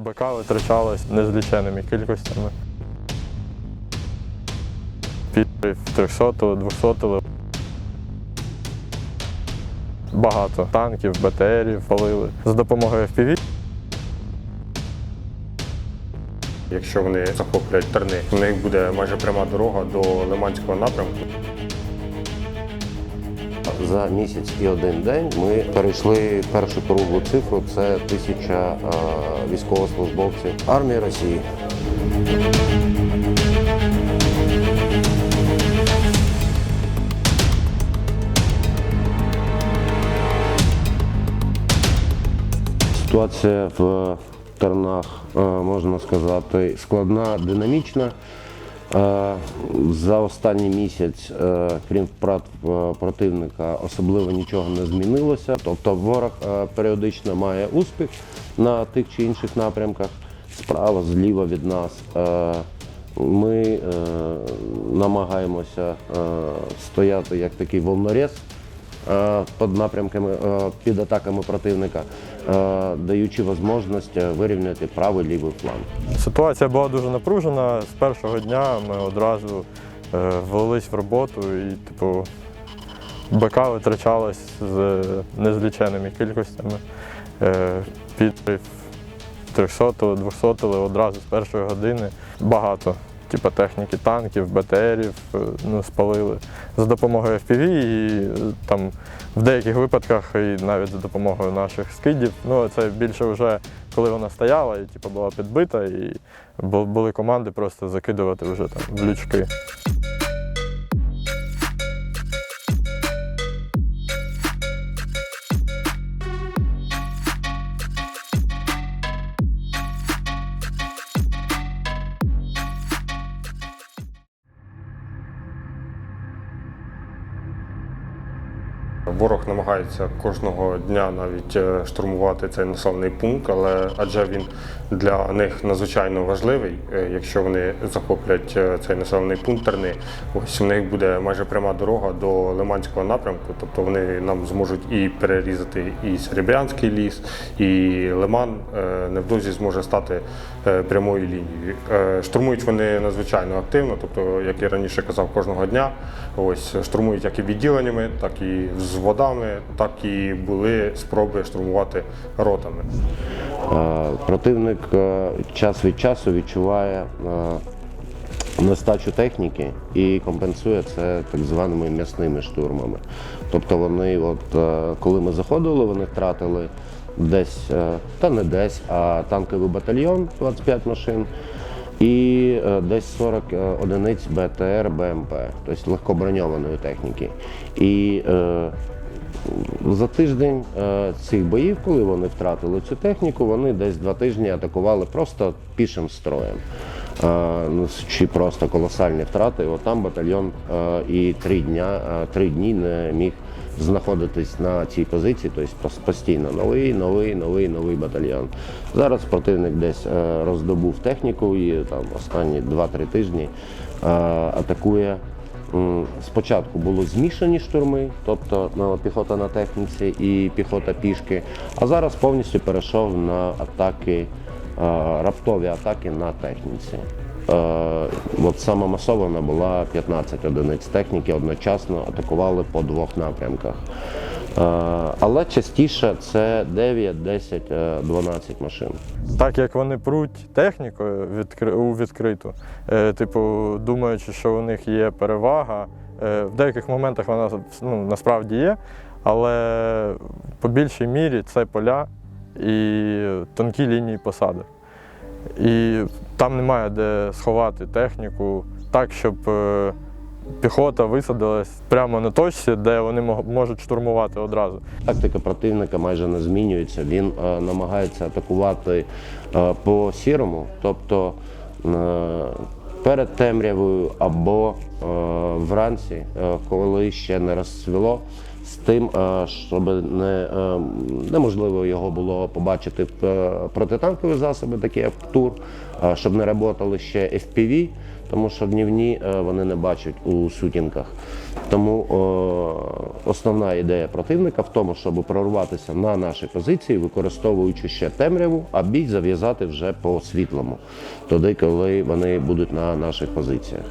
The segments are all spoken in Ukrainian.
БК витрачалось незліченими кількостями. Підрив 300 200 Багато танків, БТРів палили. За допомогою FPV Якщо вони захоплять терни, у них буде майже пряма дорога до Лиманського напрямку. За місяць і один день ми перейшли першу круглу цифру. Це тисяча е, військовослужбовців армії Росії. Ситуація в Тернах, е, можна сказати, складна, динамічна. Е, За останній місяць, е, крім втрат е, противника, особливо нічого не змінилося. Тобто ворог періодично має успіх на тих чи інших напрямках, справа, зліва від нас. Ми намагаємося стояти як такий волнорез під напрямками, під атаками противника, даючи можливість вирівняти правий лівий фланг. Ситуація була дуже напружена. З першого дня ми одразу е, влились в роботу і, типу, БК витрачалось з незліченими кількостями. Е, Підрив 300 200 одразу з першої години. Багато. Типу техніки, танків, БТРів е, ну, спалили за допомогою FPV і е, там в деяких випадках і навіть за допомогою наших скидів. Ну це більше вже коли вона стояла і типу, була підбита, і були команди просто закидувати вже там в лючки. Ворог намагається кожного дня навіть е, штурмувати цей населений пункт, але адже він для них надзвичайно важливий. Е, Якщо вони захоплять е, цей населений пункт Терни, ось у них буде майже пряма дорога до Лиманського напрямку, тобто вони нам зможуть і перерізати і Серебрянський ліс, і Лиман невдовзі зможе стати прямою лінією. Штурмують вони надзвичайно активно, тобто, як я раніше казав, кожного дня. Ось штурмують як і відділеннями, так і з водами, так і були спроби штурмувати ротами. Е, Противник е, час від часу відчуває е, нестачу техніки і компенсує це так званими м'ясними штурмами. Тобто вони, от, коли ми заходили, вони втратили десь, та не десь, а танковий батальйон 25 машин. І е, десь 40 одиниць БТР, БМП, тобто легкоброньованої техніки. І е, за тиждень е, цих боїв, коли вони втратили цю техніку, вони десь два тижні атакували просто пішим строєм. Е, несучи просто колосальні втрати. От там батальйон е, і три дня, е, три дні не міг знаходитись на цій позиції, тобто постійно новий, новий, новий, новий батальйон. Зараз противник десь роздобув техніку і там останні 2-3 тижні атакує Спочатку були змішані штурми, тобто ну, піхота на техніці і піхота пішки, а зараз повністю перейшов на атаки, раптові атаки на техніці. Е, От сама масована була 15 одиниць техніки, одночасно атакували по двох напрямках. Е, Але частіше це 9, 10, е, 12 машин. Так як вони пруть технікою у відкриту, е, типу, думаючи, що у них є перевага, е, в деяких моментах вона ну, насправді є, але по більшій мірі це поля і тонкі лінії посади. І там немає де сховати техніку так, щоб е, піхота висадилась прямо на точці, де вони можуть штурмувати одразу. Тактика противника майже не змінюється. Він е, намагається атакувати е, по сірому, тобто перед темрявою або вранці, коли ще не розцвіло, з тим, е, щоб не, е, неможливо його було побачити е, протитанкові засоби, такі як ТУР, щоб не працювали ще FPV, тому що днівні вони не бачать у сутінках. Тому основна ідея противника в тому, щоб прорватися на наші позиції, використовуючи ще темряву, а бій зав'язати вже по світлому, тоді, коли вони будуть на наших позиціях.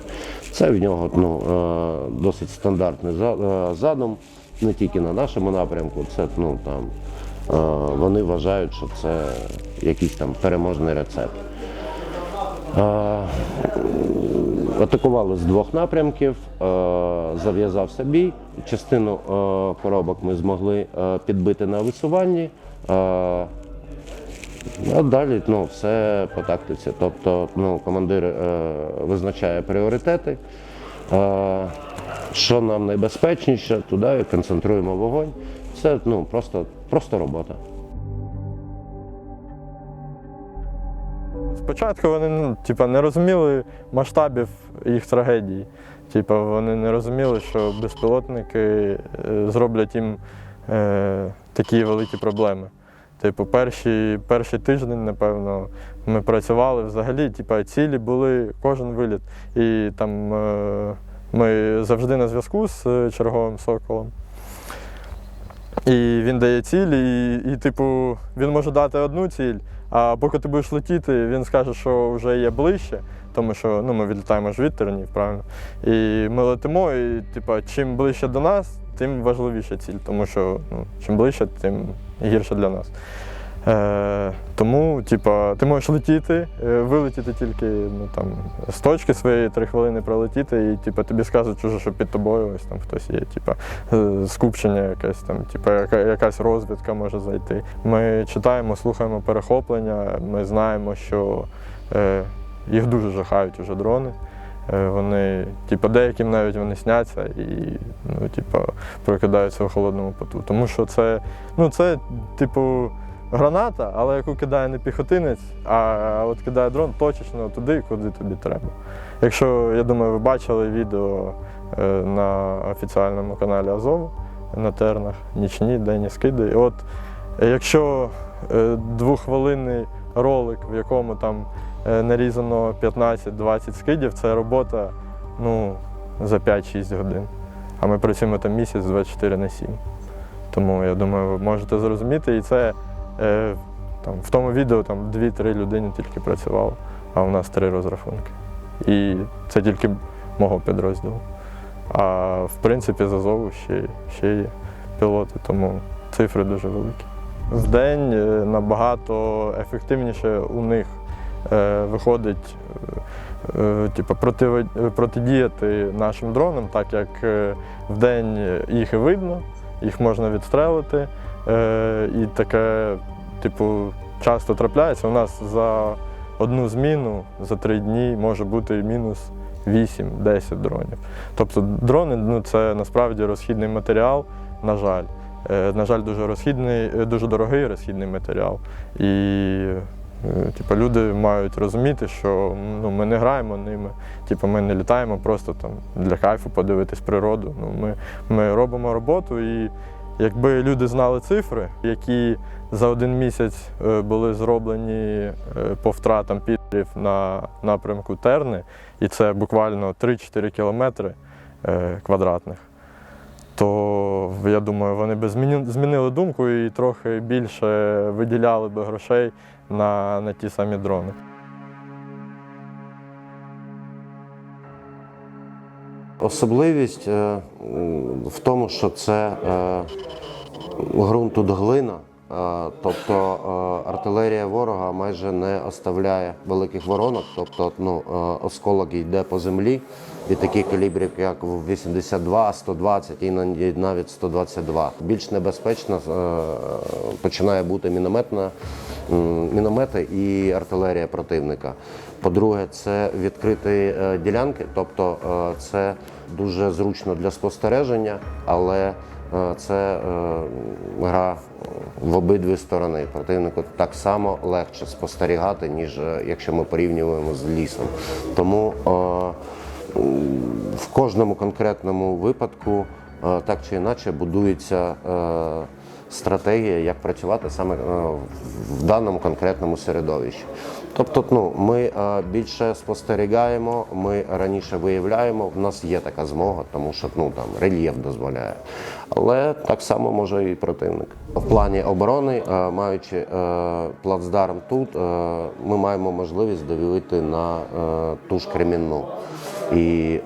Це в нього ну, досить стандартний задум, не тільки на нашому напрямку. Це ну там е, вони вважають, що це якийсь там переможний рецепт. Е, Атакували з двох напрямків, е, зав'язався бій. Частину коробок ми змогли підбити на висуванні. А далі ну, все по тактиці. Тобто ну, командир визначає пріоритети. Що нам найбезпечніше, туди концентруємо вогонь. Це ну, просто, просто робота. Спочатку вони ну, типа, не розуміли масштабів їх трагедії. Типа, вони не розуміли, що безпілотники е, зроблять їм е, такі великі проблеми. Типу, перші, перший тиждень, напевно, ми працювали взагалі, типу, цілі були кожен виліт. І там е, ми завжди на зв'язку з е, черговим соколом. І він дає цілі, і, і, типу, він може дати одну ціль, а поки ти будеш летіти, він скаже, що вже є ближче, тому що ну, ми відлітаємо ж від тернів, правильно. І ми летимо, і типу, чим ближче до нас, тим важливіша ціль, тому що ну, чим ближче, тим гірше для нас. Е, тому, типа, ти можеш летіти, е, вилетіти тільки ну, там, з точки своєї три хвилини пролетіти, і типа, тобі скажуть, уже, що під тобою ось там хтось є, типа, е, скупчення якесь там, типа, яка, якась розвідка може зайти. Ми читаємо, слухаємо перехоплення, ми знаємо, що е, їх дуже жахають уже дрони. Е, Вони, типу, деяким навіть вони сняться і ну, типу, прокидаються у холодному поту. Тому що це, ну, це, типу, граната, але яку кидає не піхотинець, а от кидає дрон точечно туди, куди тобі треба. Якщо, я думаю, ви бачили відео е, на офіціальному каналі Азов на тернах, нічні, денні скиди. І от е, якщо е, двоххвилинний ролик, в якому там нарізано 15-20 скидів, це робота ну, за 5-6 годин. А ми працюємо там місяць 24 на 7. Тому я думаю, ви можете зрозуміти. І це там, в тому відео там 2-3 людини тільки працювало, а у нас три розрахунки. І це тільки мого підрозділу. А в принципі з Азову ще, ще є пілоти, тому цифри дуже великі. Вдень е, набагато ефективніше у них е, виходить е, е, типу, протидіяти нашим дронам, так як е, вдень їх і видно, їх можна відстрелити. Е, і таке, типу, часто трапляється. У нас за одну зміну за три дні може бути мінус 8-10 дронів. Тобто дрони ну, це насправді розхідний матеріал, на жаль. Е, На жаль, дуже розхідний, е, дуже дорогий розхідний матеріал. І типу, люди мають розуміти, що ну, ми не граємо ними. Типу, ми не літаємо просто там для кайфу подивитись природу. Ну, ми, ми робимо роботу і якби люди знали цифри, які за один місяць е, були зроблені е, по втратам підрів на напрямку Терни, і це буквально 3-4 кілометри е, квадратних, то я думаю, вони б змінили думку і трохи більше виділяли б грошей на, на ті самі дрони. Особливість е, в тому, що це е, ґрунт глина, е, тобто артилерія ворога майже не оставляє великих воронок, тобто ну, осколок йде по землі від таких калібрів, як 82, 120 і навіть 122. Більш небезпечно починає бути мінометна, міномети і артилерія противника. По-друге, це відкриті е, ділянки, тобто е, це дуже зручно для спостереження, але е, це гра в обидві сторони. Противнику так само легше спостерігати, ніж якщо ми порівнюємо з лісом. Тому в кожному конкретному випадку так чи інакше будується стратегія, як працювати саме е, в даному конкретному середовищі. Тобто, ну, ми е, більше спостерігаємо, ми раніше виявляємо, в нас є така змога, тому що ну, там, рельєф дозволяє. Але так само може і противник. В плані оборони, е, маючи плацдарм тут, ми маємо можливість давити на ту ж Кремінну і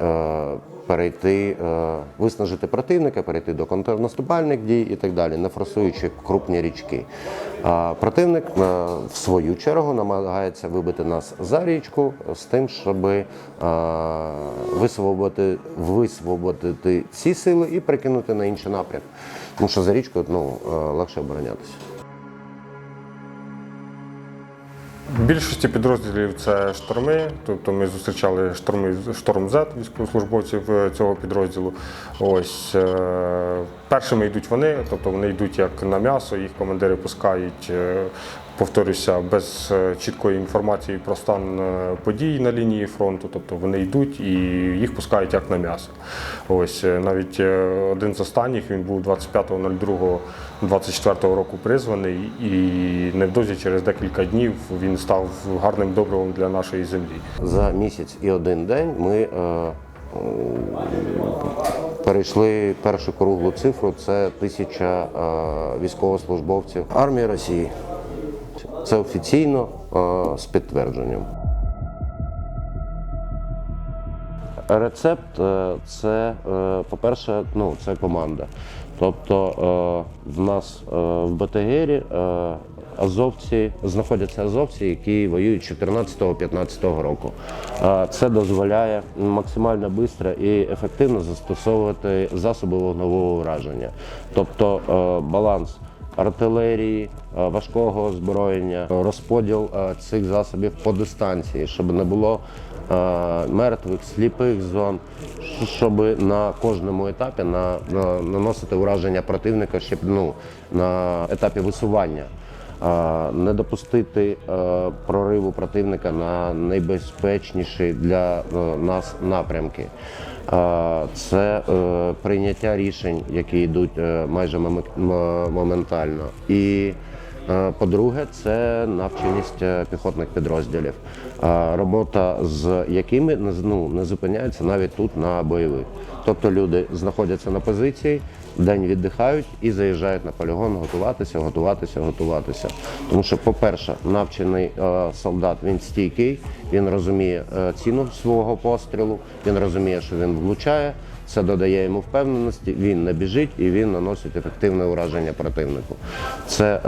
перейти, е, виснажити противника, перейти до контрнаступальних дій і так далі, не форсуючи крупні річки. Противник е, в свою чергу намагається вибити нас за річку з тим, щоб е, висвободити, висвободити ці сили і перекинути на інший напрям. Тому що за річкою ну, легше оборонятися. В більшості підрозділів це шторми, тобто ми зустрічали шторми шторм Z військовослужбовців е, цього підрозділу. Ось е, першими йдуть вони, тобто вони йдуть як на м'ясо, їх командири пускають. Повторюся, без е, чіткої інформації про стан е, подій на лінії фронту, тобто вони йдуть і їх пускають як на м'ясо. Ось е, навіть один з останніх він був 25.02.24 року призваний, і невдовзі через декілька днів він став гарним добривом для нашої землі. За місяць і один день ми перейшли першу круглу цифру. Це тисяча військовослужбовців армії Росії. Це офіційно е, з підтвердженням. Рецепт е, це, е, по-перше, ну, це команда. Тобто в нас в БТГРі е, азовці знаходяться азовці, які воюють 14-15 року. Це дозволяє максимально швидко і ефективно застосовувати засоби вогневого ураження. Тобто баланс артилерії, е, важкого озброєння, розподіл е, цих засобів по дистанції, щоб не було е, мертвих, сліпих зон, щоб на кожному етапі на, на- наносити ураження противника щоб ну, на етапі висування. Не допустити е, прориву противника на найбезпечніші для е, нас напрямки. Це е, прийняття рішень, які йдуть майже моментально. І по-друге, це навченість піхотних підрозділів, робота з якими ну, не зупиняється навіть тут на бойових. Тобто люди знаходяться на позиції, день віддихають і заїжджають на полігон готуватися, готуватися, готуватися. Тому що, по-перше, навчений е, солдат він стійкий, він розуміє е, ціну свого пострілу, він розуміє, що він влучає. Це додає йому впевненості, він не біжить і він наносить ефективне ураження противнику. Це е,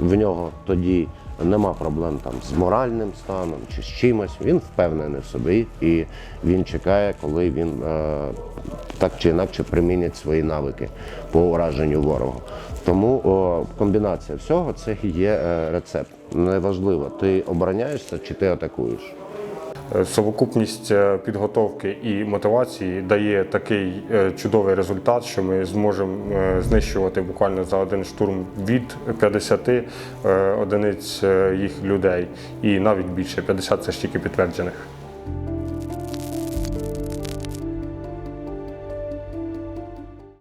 в нього тоді нема проблем там з моральним станом чи з чимось. Він впевнений в собі і він чекає, коли він е, так чи інакше примінять свої навики по ураженню ворога. Тому о, комбінація всього це є е, рецепт. Неважливо, ти обороняєшся чи ти атакуєш. Е, Совокупність е, підготовки і мотивації дає такий е, чудовий результат, що ми зможемо знищувати буквально за один штурм від 50 е, одиниць їх людей, і навіть більше 50 це ж тільки підтверджених.